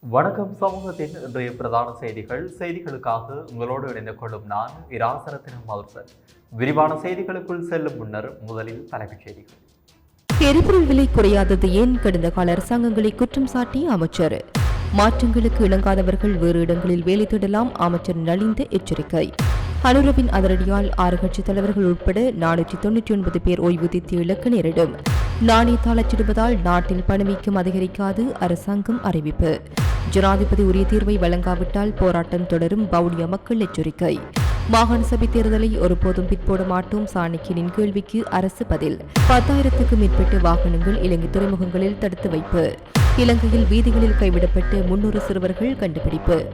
வணக்கம். சமூகத்தின் இன்றைய பிரதான செய்திகள். செய்திகளுக்காக உங்களோடு இணைந்து கொள்ளும் நான் இராசரத்தினம் மதுசன் விரிவான செய்திகளுக்குள் செல்லும் முன்னர் முதலில் தலைப்புச் செய்திகள். எரிபொருள் விலை குறையாதது ஏன்? கடந்த கால அரசாங்கங்களை குற்றம் சாட்டி அமைச்சர். மாற்றங்களுக்கு இணங்காதவர்கள் வேறு இடங்களில் வேலை தேடலாம் அமைச்சர் நலிந்த எச்சரிக்கை. அனுரவின் அதிரடியால் ஆறு கட்சித் தலைவர்கள் உட்பட நானூற்றி தொன்னூற்றி ஒன்பது பேர் ஓய்வூதியத்தை இழக்க நேரிடும். நாணயத்தால் அச்சிடுவதால் நாட்டில் பணவீக்கம் அதிகரிக்காது அரசாங்கம் அறிவிப்பு. ஜனாதிபதி உரிய தீர்வை வழங்காவிட்டால் போராட்டம் தொடரும் பவுனியா மக்கள் எச்சரிக்கை. மாகாண சபை தேர்தலை ஒருபோதும் பிற்போட மாட்டோம் சாணிக்கினின் கேள்விக்கு அரசு பதில். பத்தாயிரத்துக்கும் மேற்பட்ட வாகனங்கள் இலங்கை துறைமுகங்களில் தடுத்து வைப்பு. இலங்கையில் வீதிகளில் கைவிடப்பட்டு முன்னூறு சிறுவர்கள் கண்டுபிடிப்பு.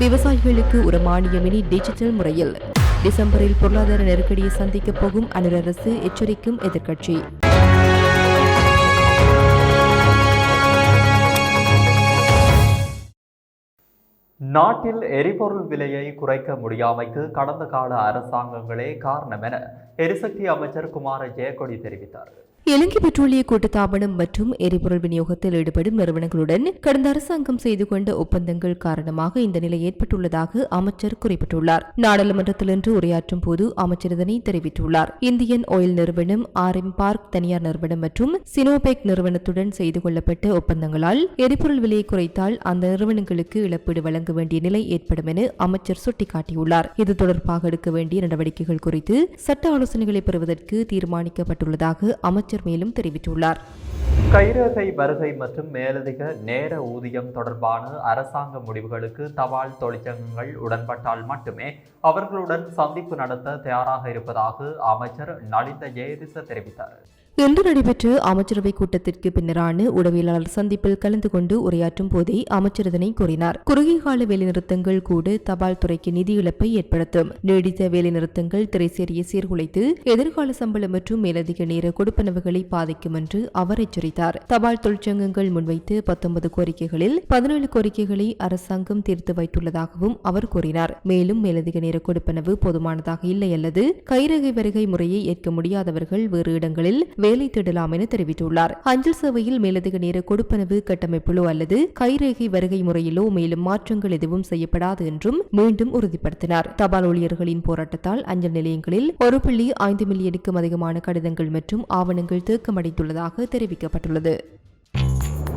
விவசாயிகளுக்கு ஒரு மானியமினி டிஜிட்டல் முறையில். டிசம்பரில் பொருளாதார நெருக்கடியை சந்திக்கப் போகும் அனுர அரசு எச்சரிக்கும் எதிர்க்கட்சி. நாட்டில் எரிபொருள் விலையை குறைக்க முடியாமைக்கு கடந்த கால அரசாங்கங்களே காரணம் என எரிசக்தி அமைச்சர் குமார ஜெயக்கொடி தெரிவித்தார். இலங்கை பெட்ரோலிய கூட்டுத்தாபனம் மற்றும் எரிபொருள் விநியோகத்தில் ஈடுபடும் நிறுவனங்களுடன் கடந்த அரசாங்கம் செய்து கொண்ட ஒப்பந்தங்கள் காரணமாக இந்த நிலை ஏற்பட்டுள்ளதாக அமைச்சர் குறிப்பிட்டுள்ளார். நாடாளுமன்றத்தில் இன்று உரையாற்றும் போது அமைச்சர் இதனை தெரிவித்துள்ளார். இந்தியன் ஆயில் நிறுவனம் ஆர் எம் பார்க் தனியார் நிறுவனம் மற்றும் சினோபெக் நிறுவனத்துடன் செய்து கொள்ளப்பட்ட ஒப்பந்தங்களால் எரிபொருள் விலையை குறைத்தால் அந்த நிறுவனங்களுக்கு இழப்பீடு வழங்க வேண்டிய நிலை ஏற்படும் என அமைச்சர் சுட்டிக்காட்டியுள்ளார். இது தொடர்பாக எடுக்க வேண்டிய நடவடிக்கைகள் குறித்து சட்ட ஆலோசனைகளை பெறுவதற்கு தீர்மானிக்கப்பட்டுள்ளதாக அமைச்சர் மேலும் தெரிவித்துள்ளார். கைரேகை வருகை மற்றும் மேலதிக நேர ஊதியம் தொடர்பான அரசாங்க முடிவுகளுக்கு தபால் தொழிற்சங்கங்கள் உடன்பட்டால் மட்டுமே அவர்களுடன் சந்திப்பு நடத்த தயாராக இருப்பதாக அமைச்சர் நலிந்த ஜெயதிச தெரிவித்தார். இன்று நடைபெற்ற அமைச்சரவை கூட்டத்திற்கு பின்னரான உடவியலாளர் சந்திப்பில் கலந்து கொண்டு உரையாற்றும் போதே அமைச்சர் இதனை கூறினார். குறுகிய கால வேலைநிறுத்தங்கள் கூட தபால் துறைக்கு நிதி இழப்பை ஏற்படுத்தும். நீடித்த வேலைநிறுத்தங்கள் திரைசேரியை சீர்குலைத்து எதிர்கால சம்பளம் மற்றும் மேலதிக நேர கொடுப்பனவுகளை பாதிக்கும் என்று அவர் எச்சரித்தார். தபால் தொழிற்சங்கங்கள் முன்வைத்து பத்தொன்பது கோரிக்கைகளில் பதினேழு கோரிக்கைகளை அரசாங்கம் தீர்த்து வைத்துள்ளதாகவும் அவர் கூறினார். மேலும் மேலதிக நேர கொடுப்பனவு போதுமானதாக இல்லை அல்லது கைரகை வருகை முறையை ஏற்க முடியாதவர்கள் வேறு இடங்களில் வேலை தேடலாம் என தெரிவித்துள்ளார். அஞ்சல் சேவையில் மேலதிக நேர கொடுப்பனவு கட்டமைப்பிலோ அல்லது கைரேகை வருகை முறையிலோ மேலும் மாற்றங்கள் எதுவும் செய்யப்படாது என்றும் மீண்டும் உறுதிப்படுத்தினார். தபால் ஊழியர்களின் போராட்டத்தால் அஞ்சல் நிலையங்களில் ஒரு புள்ளி ஐந்து மில்லியனுக்கும் அதிகமான கடிதங்கள் மற்றும் ஆவணங்கள் தேக்கமடைந்துள்ளதாக தெரிவிக்கப்பட்டுள்ளது.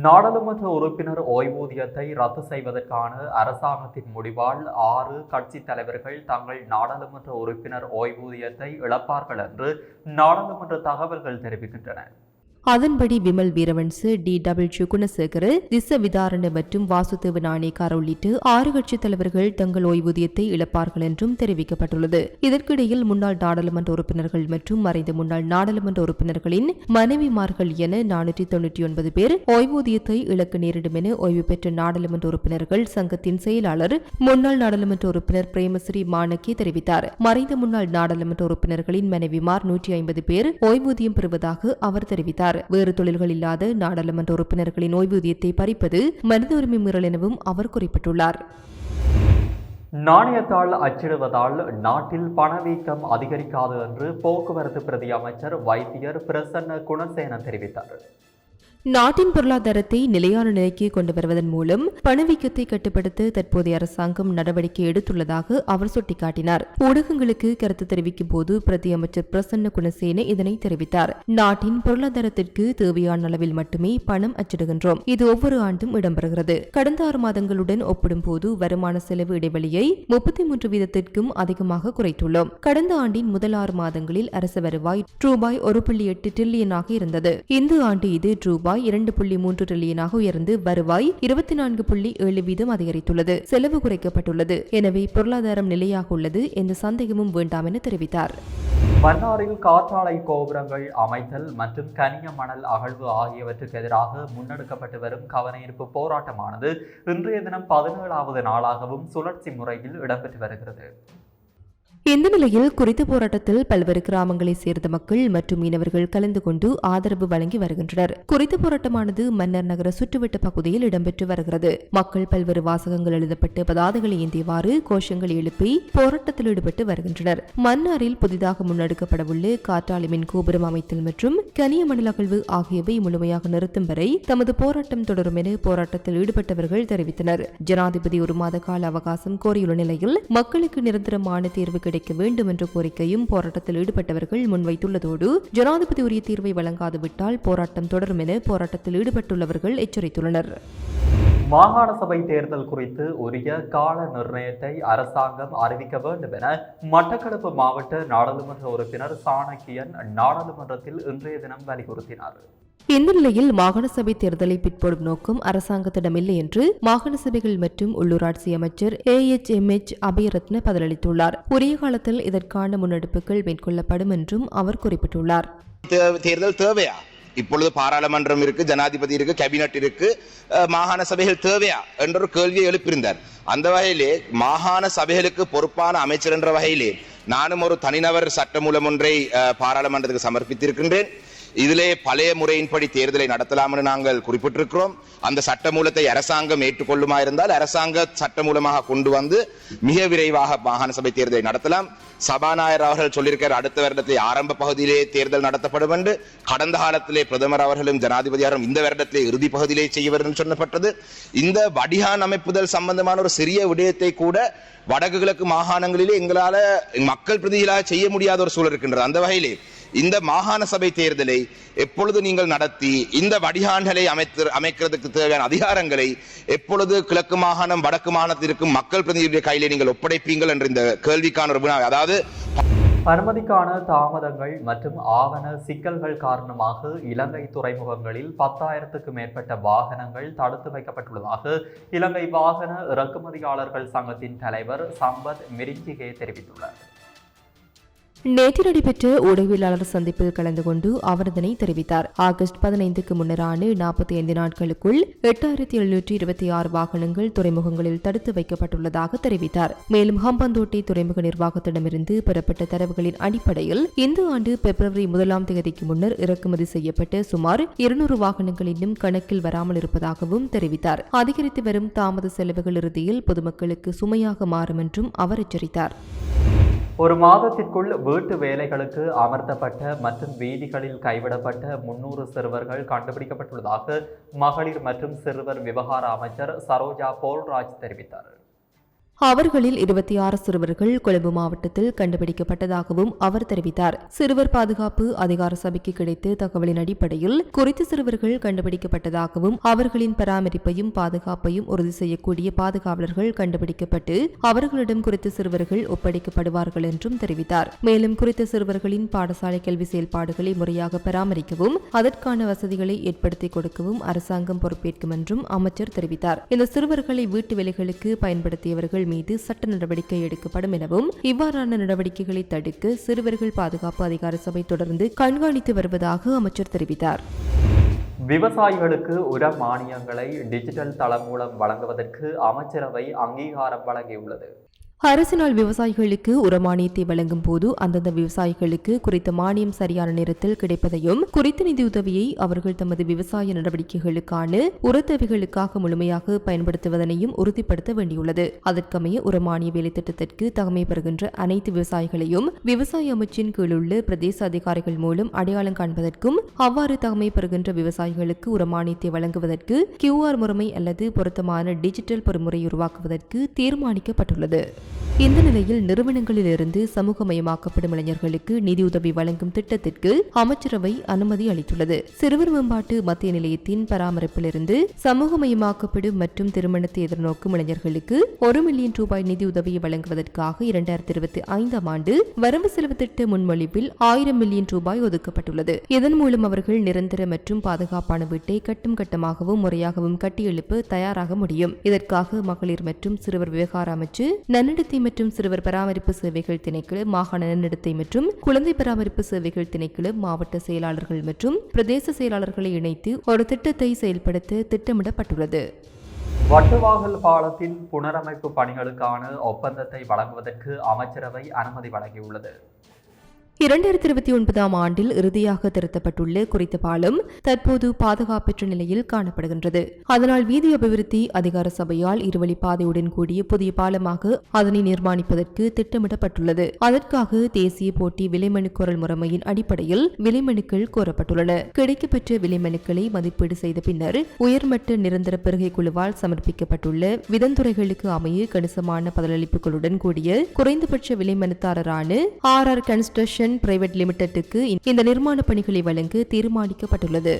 நாடாளுமன்ற உறுப்பினர் ஓய்வூதியத்தை ரத்து செய்வதற்கான அரசாங்கத்தின் முடிவால் ஆறு கட்சி தலைவர்கள் தங்கள் நாடாளுமன்ற உறுப்பினர் ஓய்வூதியத்தை இழப்பார்கள் என்று நாடாளுமன்ற தகவல்கள் தெரிவிக்கின்றன. அதன்படி விமல் வீரவன்சு டி டபிள்யூ குணசேகர் திச விதாரண மற்றும் வாசுதேவ நாணேக்கார உள்ளிட்டு ஆறு கட்சித் தலைவர்கள் தங்கள் ஓய்வூதியத்தை இழப்பார்கள் என்றும் தெரிவிக்கப்பட்டுள்ளது. இதற்கிடையில் முன்னாள் நாடாளுமன்ற உறுப்பினர்கள் மற்றும் மறைந்த முன்னாள் நாடாளுமன்ற உறுப்பினர்களின் மனைவிமார்கள் என நானூற்றி தொன்னூற்றி ஒன்பது பேர் ஓய்வூதியத்தை இழக்க நேரிடும் என ஓய்வு பெற்ற நாடாளுமன்ற உறுப்பினர்கள் சங்கத்தின் செயலாளர் முன்னாள் நாடாளுமன்ற உறுப்பினர் பிரேமஸ்ரீ மாணக்கி தெரிவித்தார். மறைந்த முன்னாள் நாடாளுமன்ற உறுப்பினர்களின் மனைவிமார் நூற்றி ஐம்பது பேர் ஓய்வூதியம் பெறுவதாக அவர் தெரிவித்தார். வேறு தொழில்கள் இல்லாத நாடாளுமன்ற உறுப்பினர்களின் ஓய்வூதியத்தை பறிப்பது மனித உரிமை மீறல் எனவும் அவர் குறிப்பிட்டுள்ளார். நாணயத்தால் அச்சிடுவதால் நாட்டில் பணவீக்கம் அதிகரிக்காது என்று போக்குவரத்து பிரதி அமைச்சர் வைத்தியர் பிரசன்ன குணசேன தெரிவித்தார். நாட்டின் பொருளாதாரத்தை நிலையான நிலைக்கு கொண்டு வருவதன் மூலம் பணவீக்கத்தை கட்டுப்படுத்த தற்போதைய அரசாங்கம் நடவடிக்கை எடுத்துள்ளதாக அவர் சுட்டிக்காட்டினார். ஊடகங்களுக்கு கருத்து தெரிவிக்கும் போது பிரதி அமைச்சர் பிரசன்ன குணசேன இதனை தெரிவித்தார். நாட்டின் பொருளாதாரத்திற்கு தேவையான அளவில் மட்டுமே பணம் அச்சிடுகின்றோம். இது ஒவ்வொரு ஆண்டும் இடம்பெறுகிறது. கடந்த ஆறு மாதங்களுடன் ஒப்பிடும்போது வருமான செலவு இடைவெளியை முப்பத்தி மூன்று வீதத்திற்கும் அதிகமாக குறைத்துள்ளோம். கடந்த ஆண்டின் முதல் ஆறு மாதங்களில் அரசு வருவாய் ரூபாய் ஒரு புள்ளி எட்டு டிரில்லியனாக இருந்தது. இந்த ஆண்டு இது ரூபாய் ரூபாய் இரண்டு புள்ளி மூன்று டிரில்லியனாக உயர்ந்து வருவாய் இருபத்தி நான்கு புள்ளி ஏழு வீதம் அதிகரித்துள்ளது. செலவு குறைக்கப்பட்டுள்ளது. எனவே பொருளாதாரம் நிலையாக உள்ளது எந்த சந்தேகமும் வேண்டாம் என தெரிவித்தார். மன்னாரில் காற்றாலை கோபுரங்கள் அமைத்தல் மற்றும் கனிய மணல் அகழ்வு ஆகியவற்றுக்கு எதிராக முன்னெடுக்கப்பட்டு வரும் கவனஈர்ப்பு போராட்டமானது இன்றைய தினம் பதினேழாவது நாளாகவும் சுழற்சி முறையில் இடம்பெற்று வருகிறது. இந்த நிலையில் குறித்த போராட்டத்தில் பல்வேறு கிராமங்களைச் சேர்ந்த மக்கள் மற்றும் மீனவர்கள் கலந்து கொண்டு ஆதரவு வழங்கி வருகின்றனர். குறித்த போராட்டமானது மன்னர் நகர சுற்றுவட்ட பகுதியில் இடம்பெற்று வருகிறது. மக்கள் பல்வேறு வாசகங்கள் எழுதப்பட்டு பதாதைகளை ஏந்தியவாறு கோஷங்களை எழுப்பி போராட்டத்தில் ஈடுபட்டு வருகின்றனர். மன்னாரில் புதிதாக முன்னெடுக்கப்படவுள்ள காற்றாலை மின் கோபுரம் அமைத்தல் மற்றும் கனிய மணல் அகழ்வு ஆகியவை முழுமையாக நிறுத்தும் வரை தமது போராட்டம் தொடரும் என போராட்டத்தில் ஈடுபட்டவர்கள் தெரிவித்தனர். ஜனாதிபதி ஒரு மாத கால அவகாசம் கோரியுள்ள நிலையில் மக்களுக்கு நிரந்தரமான தேர்வு கிடைக்க வேண்டும் என்ற கோரிக்கையும் போராட்டத்தில் ஈடுபட்டவர்கள் முன்வைத்துள்ளதோடு ஜனாதிபதி உரிய தீர்வை வழங்காது விட்டால் போராட்டம் தொடரும் என போராட்டத்தில் ஈடுபட்டுள்ளவர்கள் எச்சரித்துள்ளனர். மாகாண சபை தேர்தல் குறித்து உரிய கால நிர்ணயத்தை அரசாங்கம் அறிவிக்க வேண்டும் என மட்டக்களப்பு மாவட்ட நாடாளுமன்ற உறுப்பினர் சாணக்கியன் நாடாளுமன்றத்தில் இன்றைய தினம் வலியுறுத்தினார். இந்த நிலையில் மாகாண சபை தேர்தலை பிற்படும் நோக்கம் அரசாங்கத்திடமில்லை என்று மாகாண சபைகள் மற்றும் உள்ளூராட்சி அமைச்சர் A H M H Abeyratne பதிலளித்துள்ளார். உரிய காலத்தில் இதற்கான முன்னெடுப்புகள் மேற்கொள்ளப்படும் என்றும் அவர் குறிப்பிட்டுள்ளார். தேர்தல் தேவையா? இப்பொழுது பாராளுமன்றம் இருக்கு ஜனாதிபதி இருக்கு கேபினட் இருக்கு. அஹ், மாகாண சபைகள் தேவையா? என்ற ஒரு கேள்வியை எழுப்பியிருந்தார். அந்த வகையிலே மாகாண சபைகளுக்கு பொறுப்பான அமைச்சர் என்ற வகையிலே நானும் ஒரு தனிநபர் சட்டமூலம் ஒன்றை பாராளுமன்றத்துக்கு சமர்ப்பித்திருக்கின்றேன். இதிலே பழைய முறையின்படி தேர்தலை நடத்தலாம் என்று நாங்கள் குறிப்பிட்டிருக்கிறோம். அந்த சட்டமூலத்தை அரசாங்கம் ஏற்றுக்கொள்ளுமா இருந்தால் அரசாங்க சட்டமூலமாக கொண்டு வந்து மிக விரைவாக மாகாண சபை தேர்தலை நடத்தலாம். சபாநாயகர் அவர்கள் சொல்லியிருக்கிறார் அடுத்த வருடத்திலே ஆரம்ப பகுதியிலே தேர்தல் நடத்தப்படும் என்று. கடந்த காலத்திலே பிரதமர் அவர்களும் ஜனாதிபதி அவர்களும் இந்த வருடத்திலே இறுதி பகுதியிலே செய்யவர் என்று சொல்லப்பட்டது. இந்த வடிகான் அமைப்புதல் சம்பந்தமான ஒரு சிறிய விடயத்தை கூட வடக்கு கிழக்கு மாகாணங்களிலே எங்களால மக்கள் பிரதிகளாக செய்ய முடியாத ஒரு சூழல் இருக்கின்றது. அந்த வகையிலே இந்த மாகாண சபை தேர்தலை எப்பொழுது நீங்கள் நடத்தி இந்த வடிகான்களை அமைத்து அமைக்கிறதுக்கு தேவையான அதிகாரங்களை எப்பொழுது கிழக்கு மாகாணம் வடக்கு மாகாணத்திற்கும் மக்கள் பிரதிநிதியுடைய கையிலே நீங்கள் ஒப்படைப்பீங்கள் என்ற இந்த கேள்விக்கான ஒரு வினா அதாவது அனுமதிக்கான தாமதங்கள் மற்றும் ஆவண சிக்கல்கள் காரணமாக இலங்கை துறைமுகங்களில் பத்தாயிரத்துக்கு மேற்பட்ட வாகனங்கள் தடுத்து வைக்கப்பட்டுள்ளதாக இலங்கை வாகன இறக்குமதியாளர்கள் சங்கத்தின் தலைவர் சம்பத் மிரிஞ்சிகே தெரிவித்துள்ளார். நேற்று நடைபெற்ற ஊடகவியலாளர் சந்திப்பில் கலந்து கொண்டு அவர் இதனை தெரிவித்தார். ஆகஸ்ட் பதினைந்துக்கு முன்னரான நாற்பத்தி ஐந்து நாட்களுக்குள் எட்டாயிரத்தி எழுநூற்றி இருபத்தி ஆறு வாகனங்கள் துறைமுகங்களில் தடுத்து வைக்கப்பட்டுள்ளதாக தெரிவித்தார். மேலும் ஹம்பந்தோட்டை துறைமுக நிர்வாகத்திடமிருந்து பெறப்பட்ட தரவுகளின் அடிப்படையில் இந்த ஆண்டு பிப்ரவரி முதலாம் தேதிக்கு முன்னர் இறக்குமதி செய்யப்பட்ட சுமார் இருநூறு வாகனங்கள் இன்னும் கணக்கில் வராமல் இருப்பதாகவும் தெரிவித்தார். அதிகரித்து வரும் தாமத செலவுகள் இறுதியில் பொதுமக்களுக்கு சுமையாக மாறும் என்றும் அவர் எச்சரித்தார். ஒரு மாதத்திற்குள் வீட்டு வேலைகளுக்கு அமர்த்தப்பட்ட மற்றும் வீதிகளில் கைவிடப்பட்ட முன்னூறு சிறுவர்கள் கண்டுபிடிக்கப்பட்டுள்ளதாக மகளிர் மற்றும் சிறுவர் விவகார அமைச்சர் சரோஜா போல்ராஜ் தெரிவித்தார். அவர்களில் இருபத்தி ஆறு சிறுவர்கள் கொழும்பு மாவட்டத்தில் கண்டுபிடிக்கப்பட்டதாகவும் அவர் தெரிவித்தார். சிறுவர் பாதுகாப்பு அதிகார சபைக்கு கிடைத்த தகவலின் அடிப்படையில் குறித்த சிறுவர்கள் கண்டுபிடிக்கப்பட்டதாகவும் அவர்களின் பராமரிப்பையும் பாதுகாப்பையும் உறுதி செய்யக்கூடிய பாதுகாவலர்கள் கண்டுபிடிக்கப்பட்டு அவர்களிடம் குறித்த சிறுவர்கள் ஒப்படைக்கப்படுவார்கள் என்றும் தெரிவித்தார். மேலும் குறித்த சிறுவர்களின் பாடசாலை கல்வி செயல்பாடுகளை முறையாக பராமரிக்கவும் அதற்கான வசதிகளை ஏற்படுத்தி கொடுக்கவும் அரசாங்கம் பொறுப்பேற்கும் என்றும் அமைச்சர் தெரிவித்தார். இந்த சிறுவர்களை வீட்டு வேலைகளுக்கு பயன்படுத்தியவர்கள் மீது சட்ட நடவடிக்கை எடுக்கப்படும் எனவும் இவ்வாறான நடவடிக்கைகளை தடுக்க சிறுவர்கள் பாதுகாப்பு அதிகார சபை தொடர்ந்து கண்காணித்து வருவதாக அமைச்சர் தெரிவித்தார். விவசாயிகளுக்கு உர மானியங்களை டிஜிட்டல் தளம் மூலம் வழங்குவதற்கு அமைச்சரவை அங்கீகாரம் வழங்கியுள்ளது. அரசினால் விவசாயிகளுக்கு உரமானியத்தை வழங்கும் போது அந்தந்த விவசாயிகளுக்கு குறித்த மானியம் சரியான நேரத்தில் கிடைப்பதையும் குறித்த நிதியுதவியை அவர்கள் தமது விவசாய நடவடிக்கைகளுக்கான உரத்தேவைகளுக்காக முழுமையாக பயன்படுத்துவதனையும் உறுதிப்படுத்த வேண்டியுள்ளது. அதற்கமைய உரமானிய வேலை திட்டத்திற்கு தகமை பெறுகின்ற அனைத்து விவசாயிகளையும் விவசாய அமைச்சின் கீழுள்ள பிரதேச அதிகாரிகள் மூலம் அடையாளம் காண்பதற்கும் அவ்வாறு தகமை பெறுகின்ற விவசாயிகளுக்கு உரமானியத்தை வழங்குவதற்கு கியூஆர் முறைமை அல்லது பொருத்தமான டிஜிட்டல் பொறிமுறை உருவாக்குவதற்கு தீர்மானிக்கப்பட்டுள்ளது. இந்த நிலையில் நிறுவனங்களிலிருந்து சமூகமயமாக்கப்படும் இளைஞர்களுக்கு நிதியுதவி வழங்கும் திட்டத்திற்கு அமைச்சரவை அனுமதி அளித்துள்ளது. சிறுவர் மேம்பாட்டு மத்திய நிலையத்தின் பராமரிப்பிலிருந்து சமூகமயமாக்கப்படும் மற்றும் திருமணத்தை எதிர்நோக்கும் இளைஞர்களுக்கு ஒரு மில்லியன் ரூபாய் நிதியுதவியை வழங்குவதற்காக இரண்டாயிரத்தி இருபத்தி ஐந்தாம் ஆண்டு வரம்பு செலவு திட்ட முன்மொழிவில் ஆயிரம் மில்லியன் ரூபாய் ஒதுக்கப்பட்டுள்ளது. இதன் மூலம் அவர்கள் நிரந்தர மற்றும் பாதுகாப்பான வீட்டை கட்டும் கட்டமாகவும் முறையாகவும் கட்டியெழுப்ப தயாராக முடியும். இதற்காக மகளிர் மற்றும் சிறுவர் விவகார அமைச்சு நன்னடத்தை மற்றும் சிறுவர் பராமரிப்பு சேவைகள் திணைக்குழு மாகாண நன்னடத்தை மற்றும் குழந்தை பராமரிப்பு சேவைகள் திணைக்குழு மாவட்ட செயலாளர்கள் மற்றும் பிரதேச செயலாளர்களை இணைத்து ஒரு திட்டத்தை செயல்படுத்த திட்டமிடப்பட்டுள்ளது. வட்டுவாகல் பாலத்தின் புனரமைப்பு பணிகளுக்கான ஒப்பந்தத்தை வழங்குவதற்கு அமைச்சரவை அனுமதி வழங்கியுள்ளது. இரண்டாயிரத்தி இருபத்தி ஒன்பதாம் ஆண்டில் இறுதியாக திருத்தப்பட்டுள்ள குறித்த பாலம் தற்போது பாதுகாப்பற்ற நிலையில் காணப்படுகின்றது. அதனால் வீதி அபிவிருத்தி அதிகார சபையால் இருவழி பாதையுடன் கூடிய புதிய பாலமாக அதனை நிர்மாணிப்பதற்கு திட்டமிடப்பட்டுள்ளது. அதற்காக தேசிய போட்டி விலைமனுக்கோரல் முறைமையின் அடிப்படையில் விலைமனுக்கள் கோரப்பட்டுள்ளன. கிடைக்கப்பெற்ற விலைமனுக்களை மதிப்பீடு செய்த பின்னர் உயர்மட்ட நிரந்தர பெருகை குழுவால் சமர்ப்பிக்கப்பட்டுள்ள விதந்துறைகளுக்கு அமைய கணிசமான பதிலளிப்புகளுடன் கூடிய குறைந்தபட்ச விலைமனுதாரரான ஆர் ஆர் கன்ஸ்ட்ரக்ஷன் பிரைவேட் லிமிடெட்டுக்கு இந்த நிர்மாண பணிகளை வழங்க தீர்மானிக்கப்பட்டுள்ளது.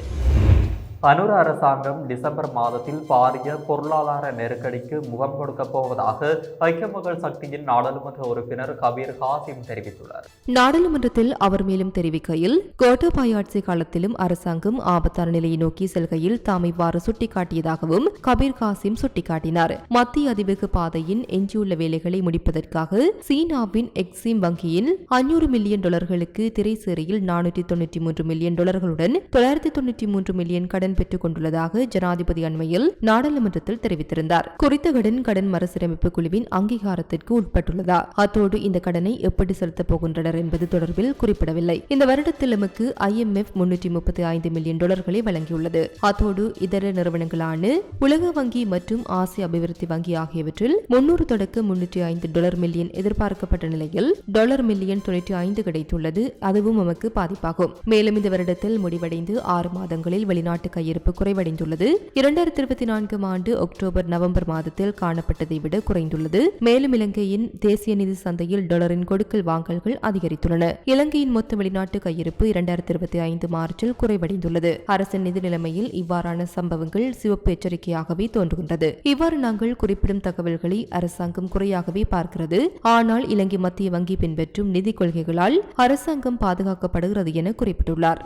அனுர அரசாங்கம் டிசம்பர் மாதத்தில் பாரிய பொருளாதார நெருக்கடிக்கு முகம் கொடுக்கப் போவதாக ஐக்கிய மக்கள் சக்தியின் நாடாளுமன்ற உறுப்பினர் கபீர் ஹாசிம் தெரிவித்துள்ளார். நாடாளுமன்றத்தில் அவர் மேலும் தெரிவிக்கையில் கோட்டபாய ஆட்சி காலத்திலும் அரசாங்கம் ஆபத்தான நிலையை நோக்கி செல்கையில் தாம் இவ்வாறு சுட்டிக்காட்டியதாகவும் கபீர் காசிம் சுட்டிக்காட்டினார். மத்திய அதிவேக பாதையின் எஞ்சியுள்ள வேலைகளை முடிப்பதற்காக சீனாவின் எக்ஸிம் வங்கியில் அஞ்சூறு மில்லியன் டாலர்களுக்கு திரைசேரியில் நானூற்றி தொன்னூற்றி மூன்று மில்லியன் டாலர்களுடன் தொள்ளாயிரத்தி தொன்னூற்றி மூன்று மில்லியன் கடன் பெற்றுக் கொண்டுள்ளதாக ஜனாதிபதி அண்மையில் நாடாளுமன்றத்தில் தெரிவித்திருந்தார். குறித்த கடன் கடன் மறுசீரமைப்பு குழுவின் அங்கீகாரத்திற்கு உட்பட்டுள்ளதா? அத்தோடு இந்த கடனை எப்படி செலுத்தப் போகின்றனர் என்பது தொடர்பில் குறிப்பிடவில்லை. இந்த வருடத்தில் எமக்கு ஐஎம்எஃப் முன்னூற்றி முப்பத்தி ஐந்து மில்லியன் டாலர்களை வழங்கியுள்ளது. அத்தோடு இதர நிறுவனங்களான உலக வங்கி மற்றும் ஆசிய அபிவிருத்தி வங்கி ஆகியவற்றில் முன்னூறு தொடக்க முன்னூற்றி ஐந்து டாலர் மில்லியன் எதிர்பார்க்கப்பட்ட நிலையில் டாலர் மில்லியன் தொண்ணூற்றி ஐந்து கிடைத்துள்ளது. அதுவும் நமக்கு பாதிப்பாகும். மேலும் இந்த வருடத்தில் முடிவடைந்து ஆறு மாதங்களில் வெளிநாட்டு கையிருப்பு குறைவடைந்துள்ளது. இரண்டாயிரத்தி இருபத்தி நான்காம் ஆண்டு அக்டோபர் நவம்பர் மாதத்தில் காணப்பட்டதை விட குறைந்துள்ளது. மேலும் இலங்கையின் தேசிய நிதி சந்தையில் டாலரின் கொடுக்கல் வாங்கல்கள் அதிகரித்துள்ளன. இலங்கையின் மொத்த வெளிநாட்டு கையிருப்பு இரண்டாயிரத்தி இருபத்தி ஐந்து மார்ச்சில் குறைவடைந்துள்ளது. அரசின் நிதி நிலைமையில் இவ்வாறான சம்பவங்கள் சிவப்பு எச்சரிக்கையாகவே தோன்றுகின்றது. இவ்வாறு நாங்கள் குறிப்பிடும் தகவல்களை அரசாங்கம் குறையாகவே பார்க்கிறது. ஆனால் இலங்கை மத்திய வங்கி பின்பற்றும் நிதி கொள்கைகளால் அரசாங்கம் பாதுகாக்கப்படுகிறது என குறிப்பிட்டுள்ளார்.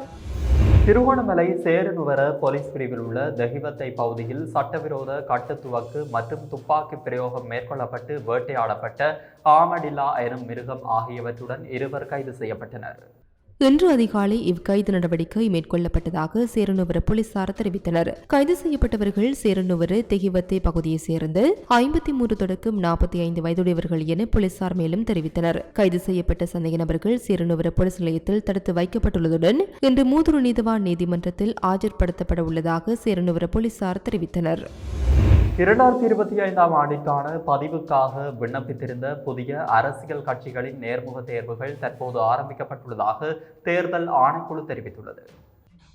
திருகோணமலை சேரனுவர போலீஸ் பிரிவில் உள்ள தெஹிவத்தை பகுதியில் சட்டவிரோத கட்டுத்துவக்கு மற்றும் துப்பாக்கி பிரயோகம் மேற்கொள்ளப்பட்டு வேட்டையாடப்பட்ட ஆமடில்லா எனும் மிருகம் ஆகியவற்றுடன் இருவர் கைது செய்யப்பட்டனர். இன்று அதிகாலை இவ்கைது நடவடிக்கை மேற்கொள்ளப்பட்டதாக சேரனுவர போலீசார் தெரிவித்தனர். கைது செய்யப்பட்டவர்கள் சேரனுவர தெகிவத்தை பகுதியைச் சேர்ந்து ஐம்பத்தி மூன்று தொடக்கம் நாற்பத்தி ஐந்து வயதுடையவர்கள் என போலீசார் மேலும் தெரிவித்தனர். கைது செய்யப்பட்ட சந்தேக நபர்கள் சேரனுவர போலீஸ் நிலையத்தில் தடுத்து வைக்கப்பட்டுள்ளதுடன் இன்று மூதுரு நீதிவான் நீதிமன்றத்தில் ஆஜர்படுத்தப்பட உள்ளதாக சேரனுவர போலீசார் தெரிவித்தனர். இரண்டாயிரத்தி இருபத்தி ஐந்தாம் ஆண்டிற்கான பதிவுக்காக விண்ணப்பித்திருந்த புதிய அரசியல் கட்சிகளின் நேர்முக தேர்வுகள் தற்போது ஆரம்பிக்கப்பட்டுள்ளதாக தேர்தல் ஆணைக்குழு தெரிவித்துள்ளது.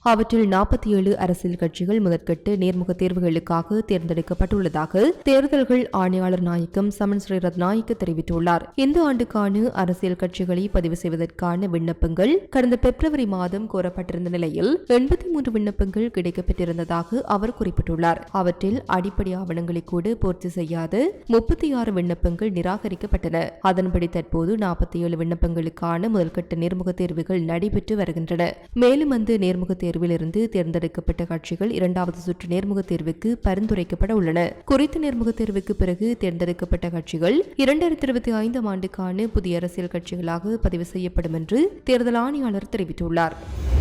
அவற்றில் நாற்பத்தி ஏழு அரசியல் கட்சிகள் முதற்கட்டு நேர்முக தேர்வுகளுக்காக தேர்ந்தெடுக்கப்பட்டுள்ளதாக தேர்தல்கள் ஆணையாளர் நாயக்கம் சமன் ஸ்ரீரத் நாயக்க தெரிவித்துள்ளார். இந்த ஆண்டுக்கான அரசியல் கட்சிகளை பதிவு செய்வதற்கான விண்ணப்பங்கள் கடந்த பிப்ரவரி மாதம் கோரப்பட்டிருந்த நிலையில் எண்பத்தி மூன்று விண்ணப்பங்கள் கிடைக்கப்பட்டிருந்ததாக அவர் குறிப்பிட்டுள்ளார். அவற்றில் அடிப்படை ஆவணங்களை கூட பூர்த்தி செய்யாத முப்பத்தி ஆறு விண்ணப்பங்கள் நிராகரிக்கப்பட்டன. அதன்படி தற்போது நாற்பத்தி ஏழு விண்ணப்பங்களுக்கான முதல்கட்ட நேர்முக தேர்வுகள் நடைபெற்று வருகின்றன. மேலும் அந்த நேர்முக தேர்வு தேர்விலிருந்து தேர்ந்தெடுக்கப்பட்ட கட்சிகள் இரண்டாவது சுற்று நேர்முக தேர்வுக்கு பரிந்துரைக்கப்பட உள்ளன. குறித்த நேர்முக தேர்வுக்கு பிறகு தேர்ந்தெடுக்கப்பட்ட கட்சிகள் இரண்டாயிரத்தி இருபத்தி ஐந்தாம் ஆண்டுக்கான புதிய அரசியல் கட்சிகளாக பதிவு செய்யப்படும் என்று தேர்தல் ஆணையாளர் தெரிவித்துள்ளார்.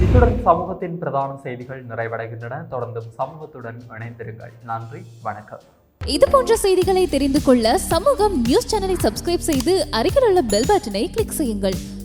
இத்துடன் சமூகத்தின் பிரதான செய்திகள் நிறைவடைகின்றன. தொடர்ந்தும் சமூகத்துடன் இணைந்திருங்கள். நன்றி. வணக்கம். இது போன்ற செய்திகளை தெரிந்து கொள்ள சமூகம் நியூஸ் சேனலை சப்ஸ்கிரைப் செய்து அருகில் உள்ள பெல் பட்டனை கிளிக் செய்யுங்கள்.